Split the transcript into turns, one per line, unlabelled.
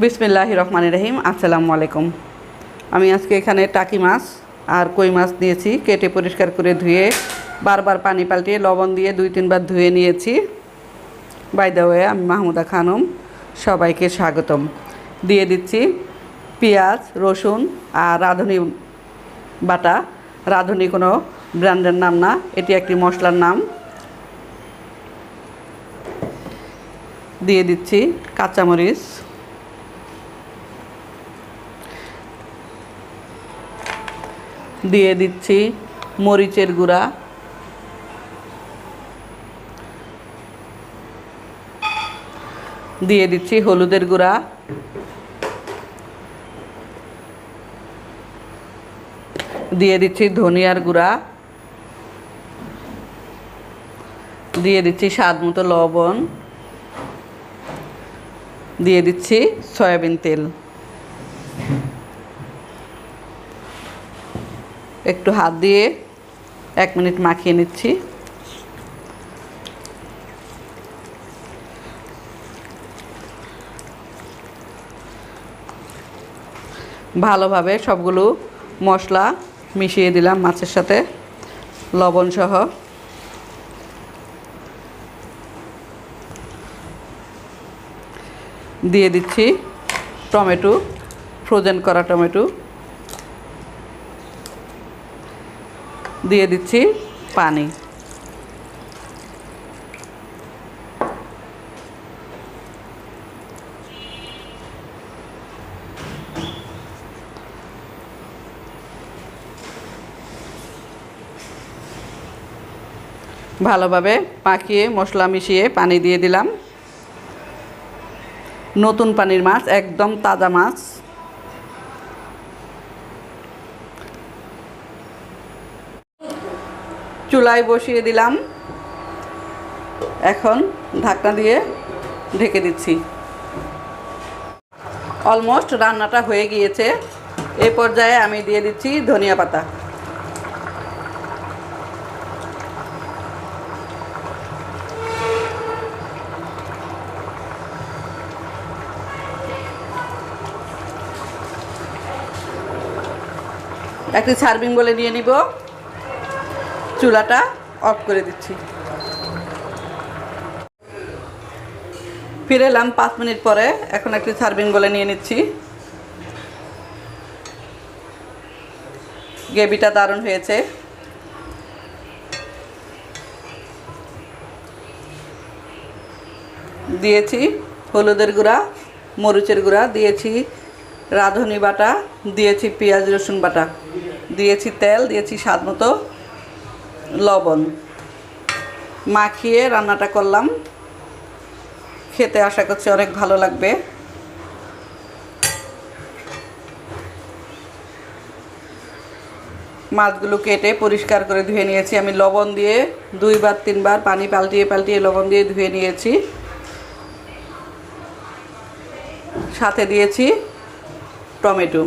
বিসমিল্লাহ রহমান রহিম, আসসালামু আলাইকুম। আমি আজকে এখানে টাকি মাছ আর কই মাছ নিয়েছি, কেটে পরিষ্কার করে ধুয়ে, বারবার পানি পাল্টিয়ে লবণ দিয়ে দুই তিনবার ধুয়ে নিয়েছি। বাই ওয়ে আমি মাহমুদা খানম, সবাইকে স্বাগতম। দিয়ে দিচ্ছি পেঁয়াজ, রসুন আর রাঁধুনি বাটা। রাঁধুনি কোনো ব্র্যান্ডের নাম না, এটি একটি মশলার নাম। দিয়ে দিচ্ছি কাঁচামরিচ। দিয়ে দিচ্ছি মরিচের গুঁড়া। দিয়ে দিচ্ছি হলুদের গুঁড়া। দিয়ে দিচ্ছি ধনিয়ার গুঁড়া। দিয়ে দিচ্ছি স্বাদ মতো লবণ। দিয়ে দিচ্ছি সয়াবিন তেল। একটু হাত দিয়ে এক মিনিট মাখিয়ে নিচ্ছি। ভালোভাবে সবগুলো মশলা মিশিয়ে দিলাম মাছের সাথে, লবণ সহ। দিয়ে দিচ্ছি টমেটো ফ্রোজেন করা টমেটো। দিয়ে দিচ্ছি পানি। ভালোভাবে পাকিয়ে মশলা মিশিয়ে পানি দিয়ে দিলাম। নতুন পানির মাছ, একদম তাজা মাছ। চুলায় বসিয়ে দিলাম। এখন ঢাকনা দিয়ে ঢেকে দিচ্ছি। অলমোস্ট রান্নাটা হয়ে গিয়েছে। এ পর্যায়ে আমি দিয়ে দিচ্ছি ধনিয়া পাতা। একটি সার্ভিং বলে নিয়ে নিব। চুলাটা অফ করে দিচ্ছি। ফিরে এলাম পাঁচ মিনিট পরে। এখন একটি সার্ভিং বলে নিয়ে নিচ্ছি। গ্রেভিটা দারুণ হয়েছে। দিয়েছি হলুদের গুঁড়া, মরিচের গুঁড়া, দিয়েছি রাঁধুনি বাটা, দিয়েছি পেঁয়াজ রসুন বাটা। দিয়েছি তেল, দিয়েছি স্বাদ মতো। লবণ। মাখিয়ে রান্নাটা করলাম। খেতে আশা করছি অনেক ভালো লাগবে। মাছগুলো কেটে পরিষ্কার করে ধুয়ে নিয়েছি। আমি লবণ দিয়ে দুইবার, তিনবার পানি পাল্টিয়ে পাল্টিয়ে লবণ দিয়ে ধুয়ে নিয়েছি। সাথে দিয়েছি টমেটো।